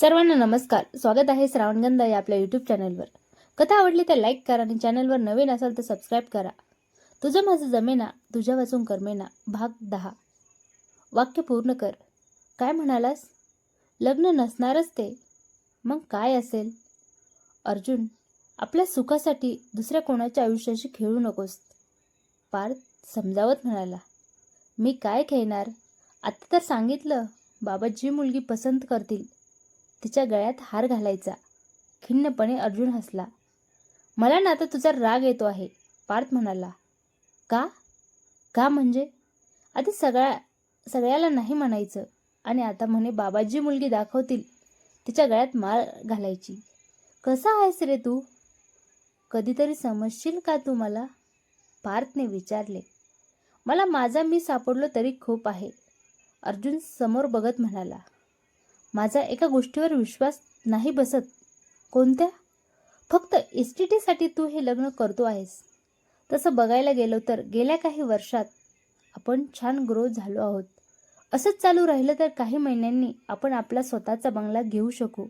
सर्वांना नमस्कार. स्वागत आहे श्रावणगंधा या आपल्या यूट्यूब चॅनलवर कथा आवडली तर लाईक करा आणि चॅनलवर नवीन असाल तर सबस्क्राईब करा. तुझं माझं जमेना तुझ्या वाचून कर्मेना भाग दहा. वाक्य पूर्ण कर. काय म्हणालास? लग्न नसणारच ते. मग काय असेल? अर्जुन आपल्या सुखासाठी दुसऱ्या कोणाच्या आयुष्याशी खेळू नकोस. पार्थ समजावत म्हणाला. मी काय खेळणार? आता तर सांगितलं बाबा जी मुलगी पसंत करतील. तिच्या गळ्यात हार घालायचा. खिन्नपणे अर्जुन हसला. मला ना आता तुझा राग येतो आहे पार्थ म्हणाला. का? का म्हणजे? आधी सगळ्या सगळ्याला नाही म्हणायचं. आणि आता म्हणे बाबाजी मुलगी दाखवतील तिच्या गळ्यात माळ घालायची. कसा आहेस रे तू? कधीतरी समजशील का तू मला? पार्थने विचारले. मला माझा मी सापडलो तरी खूप आहे अर्जुन समोर बघत म्हणाला. माझा एका गोष्टीवर विश्वास नाही बसत. कोणत्या? फक्त एस टी टीसाठी तू हे लग्न करतो आहेस. तसं बघायला गेलो तर गेल्या काही वर्षात आपण छान ग्रो झालो आहोत. असंच चालू राहिलं तर काही महिन्यांनी आपण आपला स्वतःचा बंगला घेऊ शकू.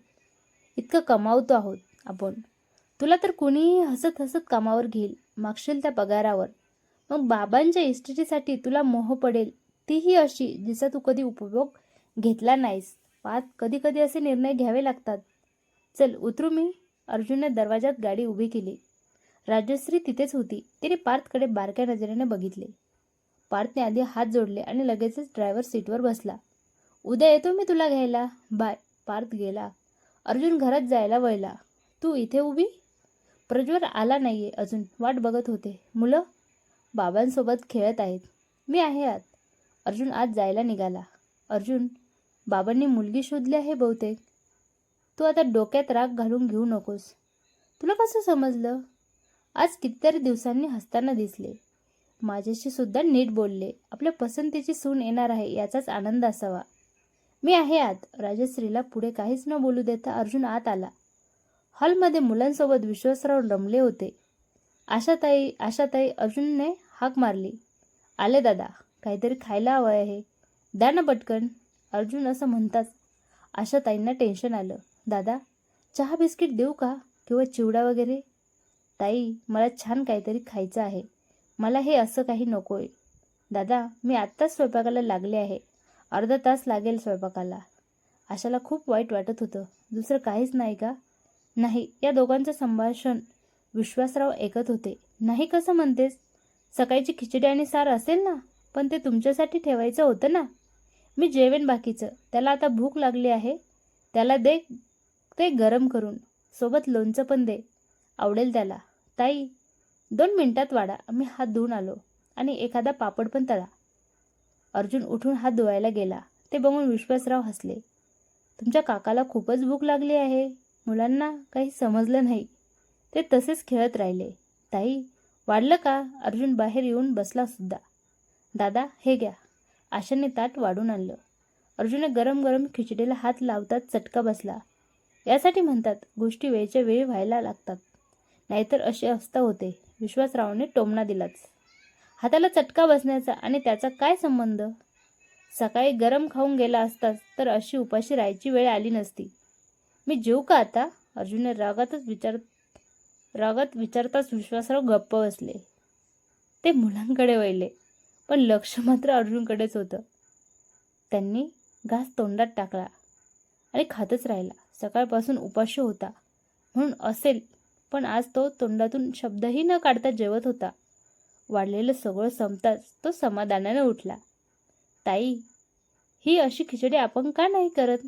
इतकं कमावतो आहोत आपण. तुला तर कुणीही हसत हसत कामावर घेईल मागशील त्या पगारावर. मग बाबांच्या एस टी टीसाठी तुला मोह पडेल तीही अशी जिचा तू कधी उपयोग घेतला नाहीस. पाहत कधी कधी असे निर्णय घ्यावे लागतात. चल उतरू मी. अर्जुनने दरवाजात गाडी उभी केली. राजश्री तिथेच होती. तिने पार्थकडे बारक्या नजरेने बघितले. पार्थने आधी हात जोडले आणि लगेचच ड्रायव्हर सीटवर बसला. उद्या येतो मी तुला घ्यायला. बाय. पार्थ गेला. अर्जुन घरात जायला वळला. तू इथे उभी? प्रज्वर आला नाहीये अजून. वाट बघत होते. मुलं? बाबांसोबत खेळत आहेत. मी आहे आत. अर्जुन आत जायला निघाला. अर्जुन बाबांनी मुलगी शोधली आहे बहुतेक. तू आता डोक्यात राग घालून घेऊ नकोस. तुला कसं समजलं? आज कितीतरी दिवसांनी हसताना दिसले. माझ्याशी सुद्धा नीट बोलले. आपल्या पसंतीची सून येणार आहे याचाच आनंद असावा. मी आहे आत. राजश्रीला पुढे काहीच न बोलू देता अर्जुन आत आला. हॉलमध्ये मुलांसोबत विश्वासराव रमले होते. आशाताई आशाताई अर्जुनने हाक मारली. आले दादा काहीतरी खायला हवं आहे. द्या ना पटकन. अर्जुन असं म्हणताच आशाताईंना टेन्शन आलं. दादा चहा बिस्किट देऊ का? किंवा चिवडा वगैरे? ताई मला छान काहीतरी खायचं आहे. मला हे असं काही नको आहे. दादा मी आत्ताच स्वयंपाकाला लागले आहे. अर्धा तास लागेल स्वयंपाकाला. आशाला खूप वाईट वाटत होतं. दुसरं काहीच नाही का? नाही या दोघांचं संभाषण विश्वासराव ऐकत होते. नाही कसं म्हणतेस? सकाळची खिचडी आणि सार असेल ना पण ते तुमच्यासाठी ठेवायचं होतं ना. मी जेवेन बाकीचं. त्याला आता भूक लागली आहे. त्याला दे ते गरम करून. सोबत लोणचं पण दे. आवडेल त्याला. ताई दोन मिनिटात वाढा मी हात धुवून आलो आणि एखादा पापड पण तळा. अर्जुन उठून हात धुवायला गेला. ते बघून विश्वासराव हसले. तुमच्या काकाला खूपच भूक लागली आहे. मुलांना काही समजलं नाही. ते तसेच खेळत राहिले. ताई वाढलं का? अर्जुन बाहेर येऊन बसला सुद्धा. दादा हे घ्या. आशाने ताट वाढून आणलं. अर्जुनने गरम गरम खिचडीला हात लावतात चटका बसला. यासाठी म्हणतात गोष्टी वेळच्या वेळी व्हायला लागतात. नाहीतर अशी अवस्था होते. विश्वासरावने टोमणा दिलाच. हाताला चटका बसण्याचा आणि त्याचा काय संबंध? सकाळी गरम खाऊन गेला असताच तर अशी उपाशी राहायची वेळ आली नसती. मी जेऊ का आता? अर्जुनने रागातच विचार रागात विचारताच विश्वासराव गप्प बसले. ते मुलांकडे वळले. पण लक्ष मात्र अर्जुनकडेच होतं. त्यांनी घास तोंडात टाकला आणि खातच राहिला. सकाळपासून उपाशी होता. म्हणून असेल पण आज तो तोंडातून शब्दही न काढता जेवत होता. वाढलेलं सगळं संपताच तो समाधानाने उठला. ताई ही अशी खिचडी आपण का नाही करत?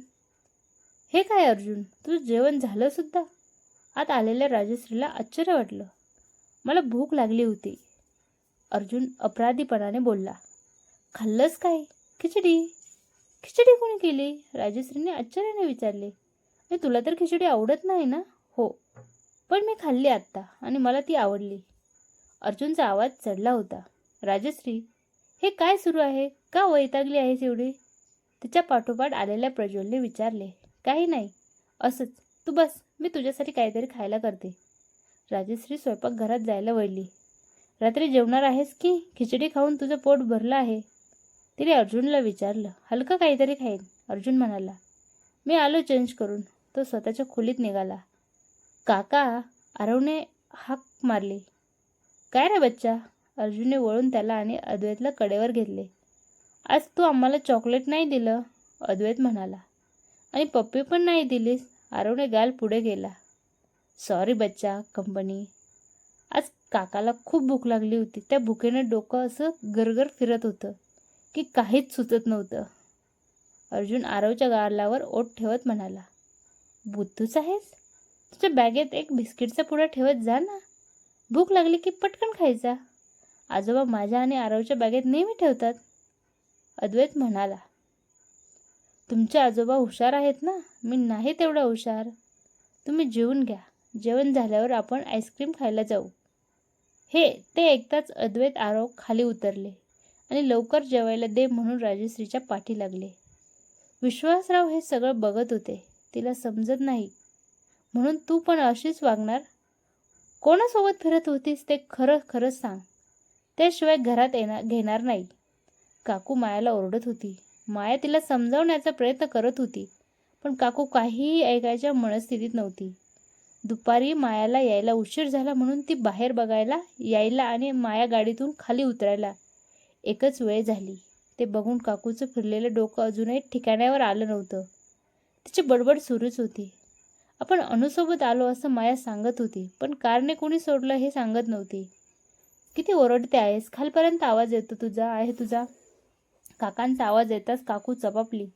हे काय अर्जुन तुझं जेवण झालं सुद्धा आत आलेल्या राजश्रीला आश्चर्य वाटलं. मला भूक लागली होती. अर्जुन अपराधीपणाने बोलला. खाल्लंच काय? खिचडी? खिचडी कोणी केली? राजश्रीने आश्चर्याने विचारले. मी तुला तर खिचडी आवडत नाही ना? हो. पण मी खाल्ली आत्ता आणि मला ती आवडली. अर्जुनचा आवाज चढला होता. राजश्री हे काय सुरू आहे? का वैतागली आहेस एवढी? तिच्या पाठोपाठ आलेल्या प्रज्वलने विचारले. काही नाही. असंच. तू बस. मी तुझ्यासाठी काहीतरी खायला करते. राजश्री स्वयंपाकघरात जायला वळली. रात्री जेवणार आहेस की? खिचडी खाऊन तुझं पोट भरलं आहे. तिने अर्जुनला विचारलं हलकं काहीतरी खाईन अर्जुन म्हणाला. मी आलो चेंज करून तो स्वतःच्या खोलीत निघाला. काका आरवने हाक मारली. काय रे बच्चा? अर्जुनने वळून त्याला आणि अद्वैतला कडेवर घेतले. आज तू आम्हाला चॉकलेट नाही दिलं? अद्वैत म्हणाला. आणि पप्पी पण नाही दिलीस? आरवने गाल पुढे गेला. सॉरी बच्चा कंपनी आज काकाला खूप भूक लागली होती. त्या भुकेने डोकं असं गरगर फिरत होतं की काहीच सुचत नव्हतं. अर्जुन आरवच्या गारलावर ओठ ठेवत म्हणाला बुद्धूच आहेस तुझ्या बॅगेत एक बिस्किटचा पुडा ठेवत जा ना. भूक लागली की पटकन खायचा. आजोबा माझ्या आणि आरवच्या बॅगेत नेहमी ठेवतात. अद्वैत म्हणाला तुमचे आजोबा हुशार आहेत ना. मी नाही तेवढा हुशार. तुम्ही जेवून घ्या. जेवण झाल्यावर आपण आईस्क्रीम खायला जाऊ. हे ते ऐकताच अद्वैत आरव खाली उतरले आणि लवकर जेवायला दे म्हणून राजश्रीच्या पाठी लागले. विश्वासराव हे सगळं बघत होते. तिला समजत नाही. म्हणून तू पण अशीच वागणार? कोणासोबत फिरत होतीस ते खरं खरंच सांग. त्याशिवाय घरात येणार घेणार नाही. काकू मायाला ओरडत होती. माया तिला समजावण्याचा प्रयत्न करत होती. पण काकू काहीही ऐकायच्या मनस्थितीत नव्हती. दुपारी मायाला यायला उशीर झाला म्हणून ती बाहेर बघायला यायला आणि माया गाडीतून खाली उतरायला. एकच वेळ झाली. ते बघून काकूचं फिरलेलं डोकं अजूनही ठिकाण्यावर आलं नव्हतं. तिची बडबड सुरूच होती. आपण अनुसोबत आलो असं माया सांगत होती पण कारने कोणी सोडलं हे सांगत नव्हती. किती ओरडते आहेस? खालपर्यंत आवाज येतो तुझा आहे तुझा? काकांचा आवाज येताच काकू चपापली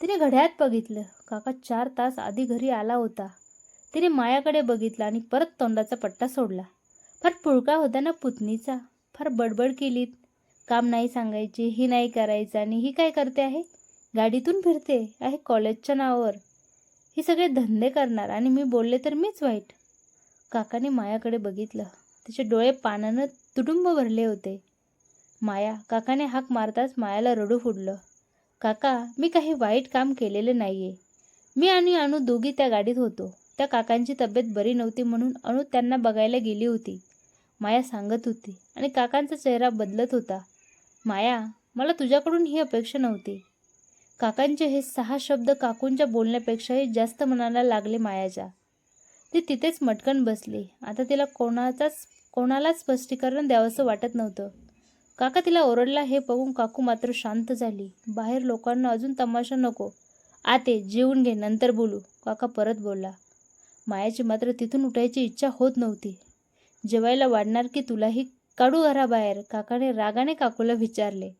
तिने घड्याळात बघितलं. काका चार तास आधी घरी आला होता. तिने मायाकडे बघितलं आणि परत तोंडाचा पट्टा सोडला. फार पुळका होता ना पुतणीचा. फार बडबड केलीत. काम नाही सांगायची ही नाही करायचं आणि ही काय करते आहे? गाडीतून फिरते आहे कॉलेजच्या नावावर. हे सगळे धंदे करणार आणि मी बोलले तर मीच वाईट. काकाने मायाकडे बघितलं. तिचे डोळे पानानं तुडुंब भरले होते. माया काकाने हाक मारताच मायाला रडू फुडलं. काका मी काही वाईट काम केलेलं नाही आहे मी आणि अनु दोघी त्या गाडीत होतो. त्या काकांची तब्येत बरी नव्हती म्हणून अणू त्यांना बघायला गेली होती. माया सांगत होती आणि काकांचा चेहरा बदलत होता. माया मला तुझ्याकडून ही अपेक्षा नव्हती. काकांचे हे सहा शब्द काकूंच्या बोलण्यापेक्षाही जास्त मनाला लागले मायाच्या. ती तिथेच मटकन बसली. आता तिला कोणाचाच कोणालाच स्पष्टीकरण द्यावंसं वाटत नव्हतं. काका तिला ओरडला हे बघून काकू मात्र शांत झाली. बाहेर लोकांना अजून तमाशा नको. आते जेवून घे नंतर बोलू. काका परत बोलला. मायाची मात्र तिथून उठायची इच्छा होत नव्हती. जेवायला वाढणार की तुलाही काढू घराबाहेर? काकाने रागाने काकूला विचारले.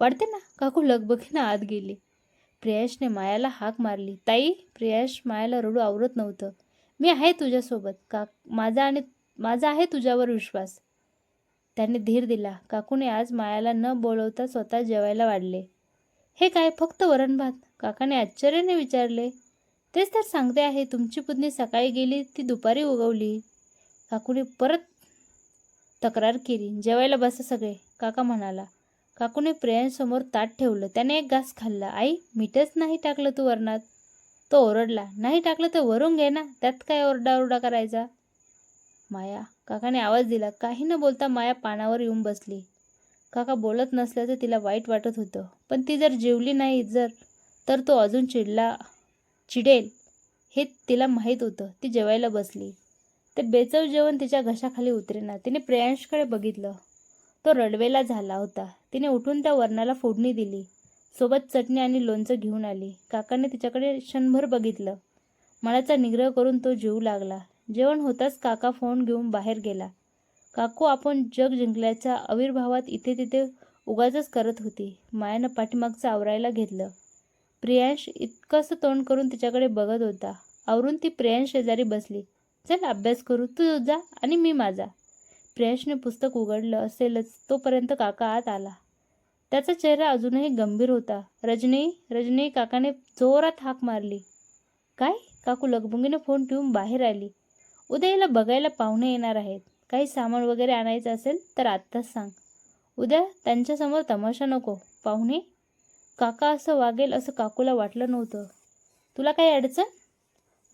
वाढते ना? काकू लगबगीनं आत गेली. प्रियाशने मायाला हाक मारली. ताई प्रियाश मायाला रडू आवरत नव्हतं. मी आहे तुझ्यासोबत. का माझा आणि माझा आहे तुझ्यावर विश्वास. त्याने धीर दिला. काकूने आज मायाला न बोलवता स्वतः जेवायला वाढले. हे काय? फक्त वरण भात काकाने आश्चर्याने विचारले. तेच तर सांगते आहे तुमची पुतणी सकाळी गेली ती दुपारी उगवली. काकूने परत तक्रार केली जेवायला बसा सगळे काका म्हणाला. काकूने प्रियांसमोर ताट ठेवलं त्याने एक घास खाल्ला. आई मीठच नाही टाकलं तू वरणात. तो ओरडला. नाही टाकलं तर वरून घे ना त्यात काय ओरडाओरडा करायचा? माया काकाने आवाज दिला. काही न बोलता माया पानावर येऊन बसली. काका बोलत नसल्याचं तिला वाईट वाटत होतं. पण ती जर जेवली नाही जर तर तो अजून चिडला चिडेल. हे तिला माहीत होतं. ती जेवायला बसली. ते बेचव जेवण तिच्या घशाखाली उतरेना. तिने प्रियांशकडे बघितलं. तो रडवेला झाला होता. तिने उठून त्या वरणाला फोडणी दिली. सोबत चटणी आणि लोणचं घेऊन आली. काकाने तिच्याकडे क्षणभर बघितलं. मनाचा निग्रह करून तो जेवू लागला. जेवण होताच काका फोन घेऊन बाहेर गेला. काकू आपण जग जिंकल्याच्या आविर्भावात इथे तिथे उगाचच करत होती. मायानं पाठीमागचं आवरायला घेतलं. प्रियांश इतकंसं तोंड करून तिच्याकडे बघत होता. आवरून ती प्रियांश शेजारी बसली. चल अभ्यास करू. तू जा आणि मी माझा. प्रियांशने पुस्तक उघडलं असेलच तोपर्यंत काका आत आला. त्याचा चेहरा अजूनही गंभीर होता. रजनी रजनी काकाने जोरात हाक मारली. काय? काकू लगबुंगीने फोन ठेवून बाहेर आली. उद्या याला बघायला पाहुणे येणार आहेत. काही सामान वगैरे आणायचं असेल तर आत्ताच सांग. उद्या त्यांच्यासमोर तमाशा नको. पाहुणे काका असं वागेल असं काकूला वाटलं नव्हतं. तुला काही अडचण?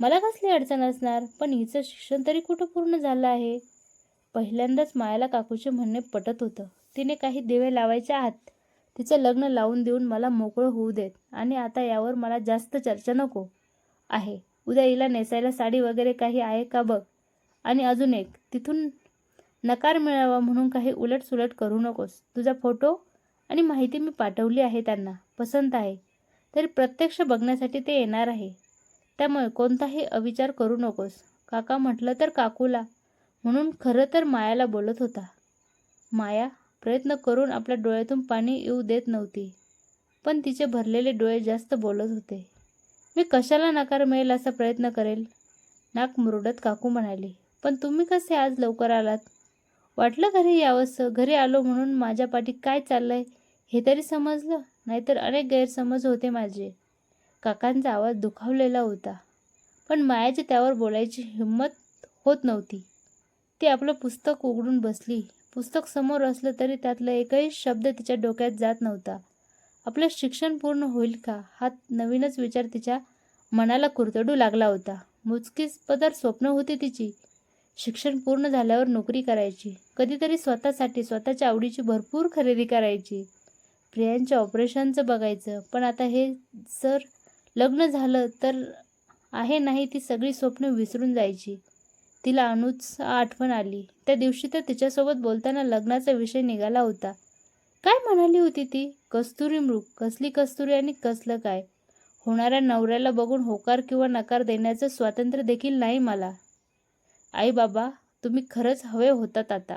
मला कसली अडचण असणार? पण हिचं शिक्षण तरी कुठं पूर्ण झालं आहे? पहिल्यांदाच मायाला काकूचे म्हणणे पटत होतं. तिने काही दिवे लावायचे आहात. तिचं लग्न लावून देऊन मला मोकळं होऊ देत. आणि आता यावर मला जास्त चर्चा नको. आहे. उद्या हिला नेसायला साडी वगैरे काही आहे का बघ? आणि अजून एक. तिथून नकार मिळावा म्हणून काही उलटसुलट करू नकोस. तुझा फोटो आणि माहिती मी पाठवली आहे त्यांना. पसंत आहे. तरी प्रत्यक्ष बघण्यासाठी ते येणार आहे. त्यामुळे कोणताही अविचार करू नकोस. काका म्हटलं तर काकूला. म्हणून खरं तर मायाला बोलत होता. माया प्रयत्न करून आपल्या डोळ्यातून पाणी येऊ देत नव्हती. पण तिचे भरलेले डोळे जास्त बोलत होते. मी कशाला नकार मिळेल असा प्रयत्न करेल? नाक मुरडत काकू म्हणाली. पण तुम्ही कसे आज लवकर आलात? वाटलं घरी यावंसं? घरी आलो म्हणून माझ्या पाठी काय चाललंय? हे तरी समजलं. नाहीतर अनेक गैरसमज होते माझे. काकांचा आवाज दुखावलेला होता. पण मायाची त्यावर बोलायची हिंमत होत नव्हती. ती आपलं पुस्तक उघडून बसली. पुस्तक समोर असलं तरी त्यातला एकही शब्द तिच्या डोक्यात जात नव्हता. आपलं शिक्षण पूर्ण होईल का? हा नवीनच विचार तिच्या मनाला कुरतडू लागला होता. मुचकीच पदर स्वप्न होती तिची. शिक्षण पूर्ण झाल्यावर नोकरी करायची. कधीतरी स्वतःसाठी स्वतःच्या आवडीची भरपूर खरेदी करायची. प्रियांच्या ऑपरेशनचं बघायचं. पण आता हे जर लग्न झालं तर आहे नाही ती सगळी स्वप्न विसरून जायची. तिला अनुच आठवण आली. त्या दिवशी तर तिच्यासोबत बोलताना लग्नाचा विषय निघाला होता. काय म्हणाली होती ती? कस्तुरी मृग. कसली कस्तुरी आणि कसलं काय? होणाऱ्या नवऱ्याला बघून होकार किंवा नकार देण्याचं स्वातंत्र्य देखील नाही मला. आई बाबा तुम्ही खरंच हवे होतात आता.